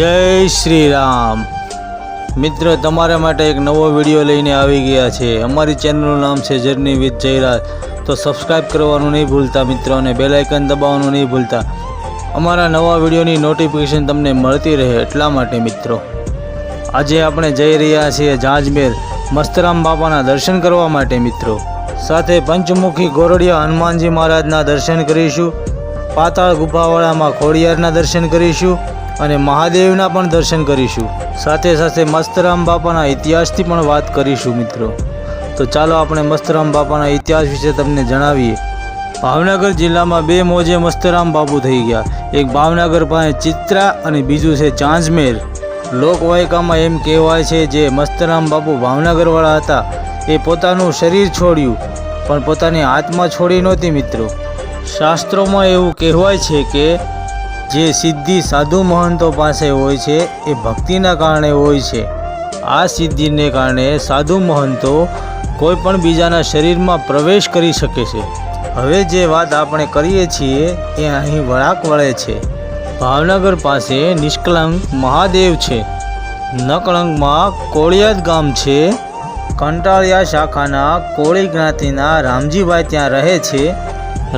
જય શ્રી રામ મિત્ર, તમારા માટે એક નવો વીડિયો લઈને આવી ગયા છે. અમારી ચેનલનું નામ છે જર્ની વિથ જયરાજ તો સબસ્ક્રાઈબ કરવાનું નહીં ભૂલતા મિત્રો અને બેલાઇકન દબાવવાનું નહીં ભૂલતા. અમારા નવા વિડીયોની નોટિફિકેશન તમને મળતી રહે એટલા માટે મિત્રો. આજે આપણે જઈ રહ્યા છીએ જાંજમેર મસ્તરામ બાપાના દર્શન કરવા માટે મિત્રો. સાથે પંચમુખી ગોરડિયા હનુમાનજી મહારાજના દર્શન કરીશું. પાતાળ ગુફાવાળામાં ખોડિયારના દર્શન કરીશું. અને મહાદેવના પણ દર્શન કરીશું. સાથે સાથે મસ્તરામ બાપાના ઇતિહાસથી પણ વાત કરીશું મિત્રો. તો ચાલો આપણે મસ્તરામ બાપાના ઇતિહાસ વિશે તમને જણાવીએ. ભાવનગર જિલ્લામાં બે મોજે મસ્તરામ બાપુ થઈ ગયા. એક ભાવનગર પાસે ચિત્રા અને બીજું છે ચાંજમેર. લોકવાયકામાં એમ કહેવાય છે જે મસ્તરામ બાપુ ભાવનગરવાળા હતા. એ પોતાનું શરીર છોડ્યું, પણ પોતાની આત્મા છોડી નહોતી મિત્રો. શાસ્ત્રોમાં એવું કહેવાય છે કે જે સિદ્ધિ સાધુ મહંતો પાસે હોય છે, એ ભક્તિના કારણે હોય છે. આ સિદ્ધિને કારણે સાધુ મહંતો કોઈ પણ બીજાના શરીરમાં પ્રવેશ કરી શકે છે. હવે જે વાત આપણે કરીએ છીએ, એ અહીં વળાક વળે છે. ભાવનગર પાસે નિષ્કલંક મહાદેવ છે. નકળંકમાં કોળિયાદ ગામ છે. કંટાળિયા શાખાના કોળી જ્ઞાતિના રામજીભાઈ ત્યાં રહે છે.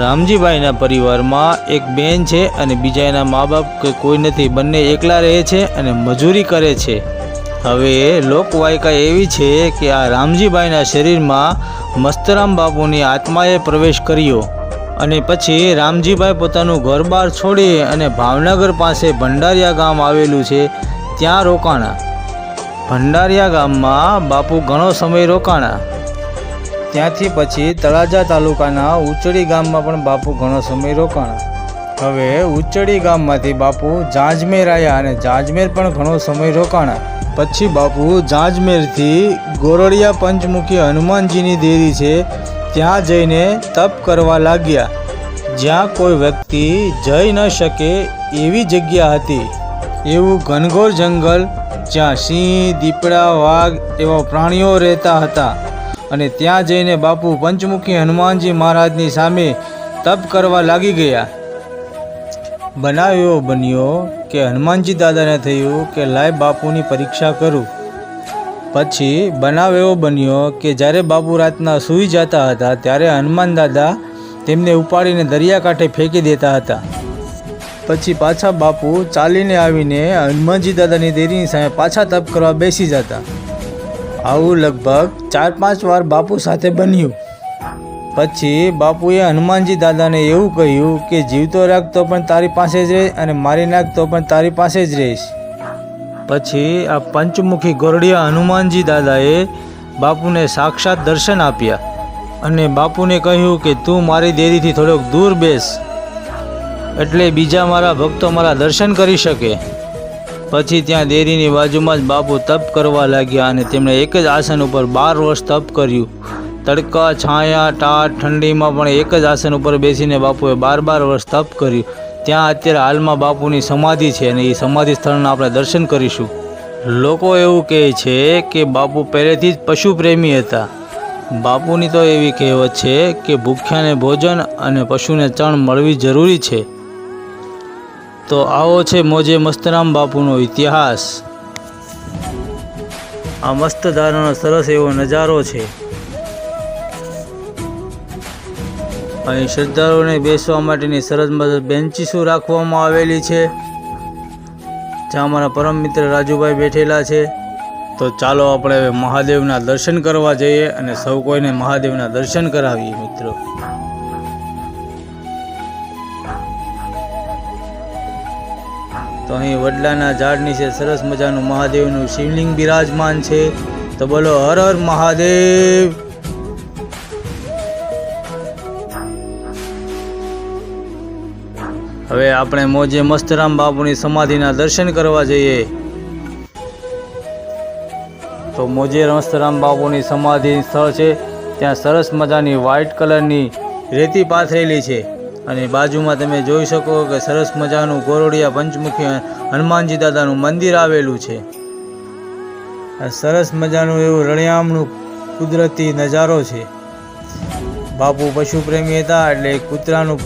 રામજીભાઈના પરિવારમાં એક બેન છે અને બીજા એના મા બાપ કે કોઈ નથી. બંને એકલા રહે છે અને મજૂરી કરે છે. હવે લોકવાયકા એવી છે કે આ રામજીભાઈના શરીરમાં મસ્તરામ બાપુની આત્માએ પ્રવેશ કર્યો અને પછી રામજીભાઈ પોતાનું ઘર બાર છોડી અને ભાવનગર પાસે ભંડારિયા ગામ આવેલું છે ત્યાં રોકાણા. ભંડારિયા ગામમાં બાપુ ઘણો સમય રોકાણા. ત્યાંથી પછી તળાજા તાલુકાના ઉચડી ગામમાં પણ બાપુ ઘણો સમય રોકાણા. હવે ઉચડી ગામમાંથી બાપુ જાંજમેર આવ્યા અને જાંજમેર પણ ઘણો સમય રોકાણા. પછી બાપુ જાંજમેરથી ગોરડિયા પંચમુખી હનુમાનજીની દેરી છે, ત્યાં જઈને તપ કરવા લાગ્યા. જ્યાં કોઈ વ્યક્તિ જઈ ન શકે એવી જગ્યા હતી. એવું ઘનઘોર જંગલ જ્યાં સિંહ, દીપડા, વાઘ એવા પ્રાણીઓ રહેતા હતા. અને ત્યાં જઈને બાપુ પંચમુખી હનુમાનજી મહારાજની સામે તપ કરવા લાગી ગયા. બનાવ એવો બન્યો કે હનુમાનજી દાદાને થયું કે લાય બાપુની પરીક્ષા કરું. પછી બનાવ એવો બન્યો કે જ્યારે બાપુ રાતના સૂઈ જતા હતા ત્યારે હનુમાન દાદા તેમને ઉપાડીને દરિયાકાંઠે ફેંકી દેતા હતા. પછી પાછા બાપુ ચાલીને આવીને હનુમાનજી દાદાની દેરીની સામે પાછા તપ કરવા બેસી જતા. આવું લગભગ ચાર પાંચ વાર બાપુ સાથે બન્યું. પછી બાપુએ હનુમાનજી દાદાને એવું કહ્યું કે જીવતો રાખતો પણ તારી પાસે જ રહે અને મારી નાખતો પણ તારી પાસે જ રહીશ. પછી આ પંચમુખી ગોરડિયા હનુમાનજી દાદાએ બાપુને સાક્ષાત દર્શન આપ્યા અને બાપુને કહ્યું કે, તું મારી દેરીથી થોડોક દૂર બેસ, એટલે બીજા મારા ભક્તો મારા દર્શન કરી શકે. પછી ત્યાં દેરીની બાજુમાં જ બાપુ તપ કરવા લાગ્યા અને તેમણે એક જ આસન ઉપર બાર વર્ષ તપ કર્યું. તડકા, છાયા ટાટ ઠંડીમાં પણ એક જ આસન ઉપર બેસીને બાપુએ બાર બાર વર્ષ તપ કર્યું. ત્યાં અત્યારે હાલમાં બાપુની સમાધિ છે અને એ સમાધિ સ્થળના આપણે દર્શન કરીશું. લોકો એવું કહે છે કે બાપુ પહેલેથી જ પશુ પ્રેમી હતા. બાપુની તો એવી કહેવત છે કે ભૂખ્યાને ભોજન અને પશુને ચણ મળવી જરૂરી છે. તો આવો છે મોજે મસ્તરામ બાપુનો ઇતિહાસ. આ મસ્ત ધારાનો સરસ એવો નજારો છે. અહીં શ્રદ્ધાળુઓને બેસવા માટેની સરસ મદદ બેન્ચીસો રાખવામાં આવેલી છે. જ્યાં અમારા પરમ મિત્ર રાજુભાઈ બેઠેલા છે. તો ચાલો આપણે હવે મહાદેવના દર્શન કરવા જઈએ અને સૌ કોઈને મહાદેવના દર્શન કરાવીએ મિત્રો. તો અહીં વડલાના ઝાડ નીચે સરસ મજાનું મહાદેવનું શિવલિંગ બિરાજમાન છે. તો બોલો, હર હર મહાદેવ. હવે આપણે મોજે મસ્તરામ બાપુની સમાધિના દર્શન કરવા જઈએ. તો મોજે મસ્તરામ બાપુની સમાધિ સ્થળ છે. ત્યાં સરસ મજાની વ્હાઇટ કલરની રેતી પાથરેલી છે. અને બાજુમાં તમે જોઈ શકો કે સરસ મજાનું ગોરોડિયા પંચમુખી હનુમાનજી દાદાનું મંદિર આવેલું છે. સરસ મજાનું એવું રળિયામણું કુદરતી નજારો છે. બાપુ પશુ પ્રેમી હતા એટલે કૂતરાનું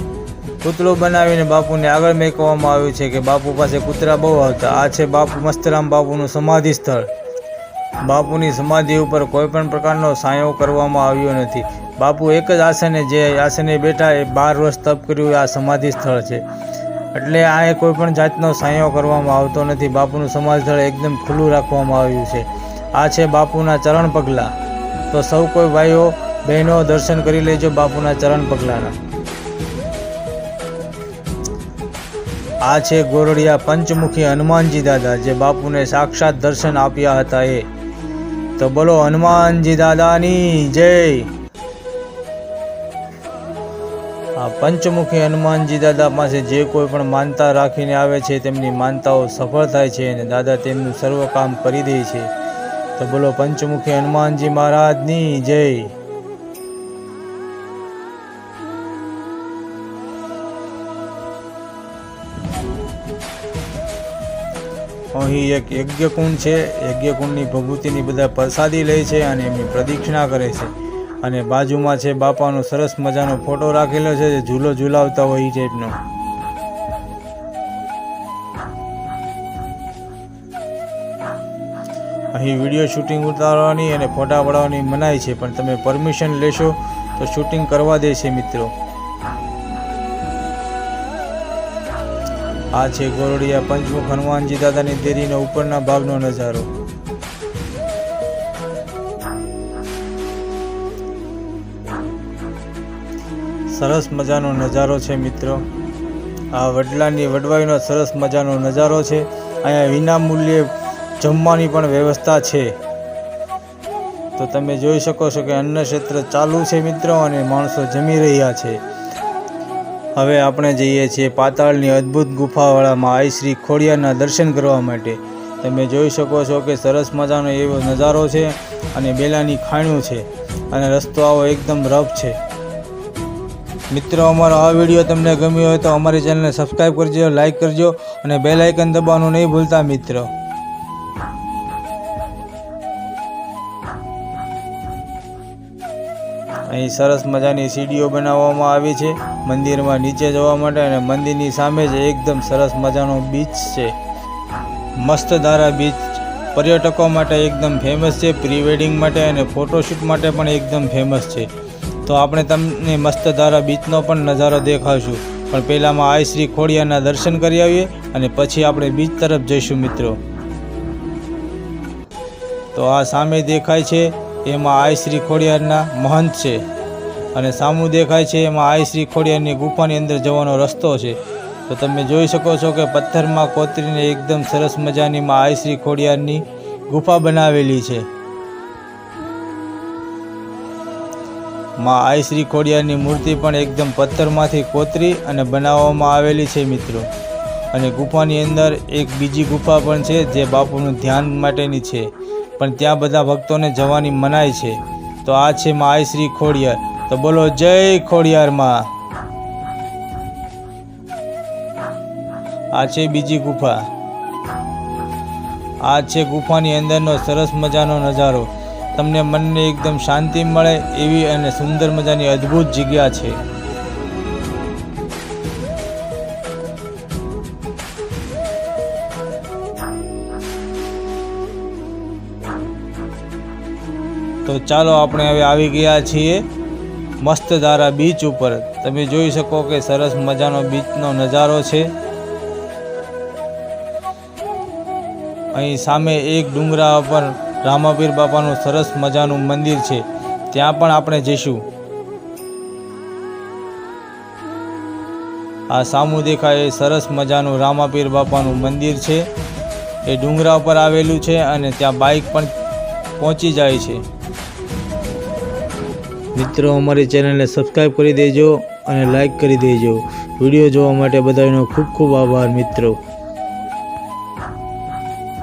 પૂતળું બનાવીને બાપુને આગળ મેકવામાં આવ્યું છે કે બાપુ પાસે કૂતરા બહુ આવતા આ છે બાપુ મસ્તરામ બાપુનું સમાધિ સ્થળ. બાપુની સમાધિ ઉપર કોઈ પણ પ્રકારનો સાયો કરવામાં આવ્યો નથી. બાપુ એક જ આસને જે આસને બેઠા એ બાર વર્ષ તપ કર્યું આ સમાધિ સ્થળ છે. એટલે આ કોઈ પણ જાતનો સાયો કરવામાં આવતો નથી. બાપુનું સમાધિ સ્થળ એકદમ ખુલ્લું રાખવામાં આવ્યું છે. આ છે બાપુના ચરણ પગલાં. તો સૌ કોઈ ભાઈઓ, બહેનો, દર્શન કરી લેજો બાપુના ચરણ પગલાંના. આ છે ગોરડિયા પંચમુખી હનુમાનજી દાદા, જે બાપુને સાક્ષાત દર્શન આપ્યા હતા એ. તો બોલો, હનુમાનજી દાદાની જય. આ પંચમુખી હનુમાનજી દાદા પાસે જે કોઈ પણ માનતા રાખીને આવે છે, તેમની માનતાઓ સફળ થાય છે અને દાદા તેમનું સર્વ કામ કરી દે છે. તો બોલો, પંચમુખી હનુમાનજી મહારાજની જય. અહીં એક યજ્ઞકુંડ છે. યજ્ઞકુંડની ભભૂતિની બધા પ્રસાદી લે છે અને એમની પ્રદક્ષિણા કરે છે. અને બાજુમાં છે બાપાનો સરસ મજાનો ફોટો રાખેલો છે જે ઝૂલો ઝૂલાવતા હોય એ ટાઈપનો અહીં વીડિયો શૂટિંગ ઉતારવાની અને ફોટા પડાવવાની મનાઈ છે, પણ તમે પરમિશન લેશો તો શૂટિંગ કરવા દે છે મિત્રો. આ છે ગોરડિયા પંચમુખ હનુમાનજી દાદાની દેરીનો ઉપરના ભાગનો નજારો. સરસ મજાનો નજારો છે મિત્રો. આ વડલાની વડવાઈનો સરસ મજાનો નજારો છે. અહીંયા વિનામૂલ્યે જમવાની પણ વ્યવસ્થા છે. તો તમે જોઈ શકો છો કે અન્ન ક્ષેત્ર ચાલુ છે મિત્રો અને માણસો જમી રહ્યા છે. હવે આપણે જઈએ છીએ પાતાળની અદ્ભુત ગુફાવાળામાં આઈ શ્રી ખોડિયારના દર્શન કરવા માટે. તમે જોઈ શકો છો કે સરસ મજાનો એવો નજારો છે અને બેલાની ખાણું છે અને રસ્તો આવો એકદમ રફ છે. મિત્રો, અમારો આ વીડિયો તમને ગમ્યો હોય તો અમારી ચેનલને સબસ્ક્રાઈબ કરજો લાઈક કરજો અને બેલ આઇકન દબાવવાનું નહીં ભૂલતા મિત્રો. અહીં સરસ મજાની સીડીઓ બનાવવામાં આવી છે. મંદિરમાં નીચે જવા માટે અને મંદિરની સામે જ એકદમ સરસ મજાનો બીચ છે. મસ્ત ધારા બીચ પર્યટકો માટે એકદમ ફેમસ છે. પ્રી માટે અને ફોટોશૂટ માટે પણ એકદમ ફેમસ છે. તો આપણે તમને મસ્ત ધારા બીચનો પણ નજારો દેખાડશું. પણ પહેલાંમાં આઈ શ્રી ખોડિયાના દર્શન કરી આવીએ અને પછી આપણે બીચ તરફ જઈશું મિત્રો. તો આ સામે દેખાય છે, એમાં આઈ શ્રી ખોડિયારના મહંત છે. અને સામું દેખાય છે, એમાં આઈ શ્રી ખોડિયારની ગુફાની અંદર જવાનો રસ્તો છે. તો તમે જોઈ શકો છો કે પથ્થરમાં કોતરીને એકદમ સરસ મજાની માં આઈ શ્રી ખોડિયારની ગુફા બનાવેલી છે. માં આઈશ્રી ખોડિયારની મૂર્તિ પણ એકદમ પથ્થરમાંથી કોતરી અને બનાવવામાં આવેલી છે મિત્રો. અને ગુફાની અંદર એક બીજી ગુફા પણ છે જે બાપુનું ધ્યાન માટેની છે. પણ ત્યાં બધા ભક્તોને જવાની મનાય છે. તો આ છે માં આઈશ્રી ખોડિયાર. તો બોલો જય ખોડિયાર માં. આ છે બીજી ગુફા. આ છે ગુફાની અંદરનો સરસ મજાનો નજારો. તમને મનને એકદમ શાંતિ મળે એવી અને સુંદર મજાની અદ્ભુત જગ્યા છે. તો ચાલો આપણે હવે આવી ગયા છીએ મસ્ત ધારા બીચ ઉપર. તમે જોઈ શકો કે સરસ મજાનો બીચનો નજારો છે. અહીં સામે એક ડુંગરા પર રામાપીર બાપાનું સરસ મજાનું મંદિર છે. ત્યાં પણ આપણે જઈશું. આ સામુ દેખાય એ સરસ મજાનું રામાપીર બાપાનું મંદિર છે. એ ડુંગરા પર આવેલું છે અને ત્યાં બાઇક પણ પહોંચી જાય છે. મિત્રો, અમારી ચેનલને સબસ્ક્રાઈબ કરી દેજો અને લાઈક કરી દેજો. વીડિયો જોવા માટે બધાનો ખૂબ ખૂબ આભાર, મિત્રો.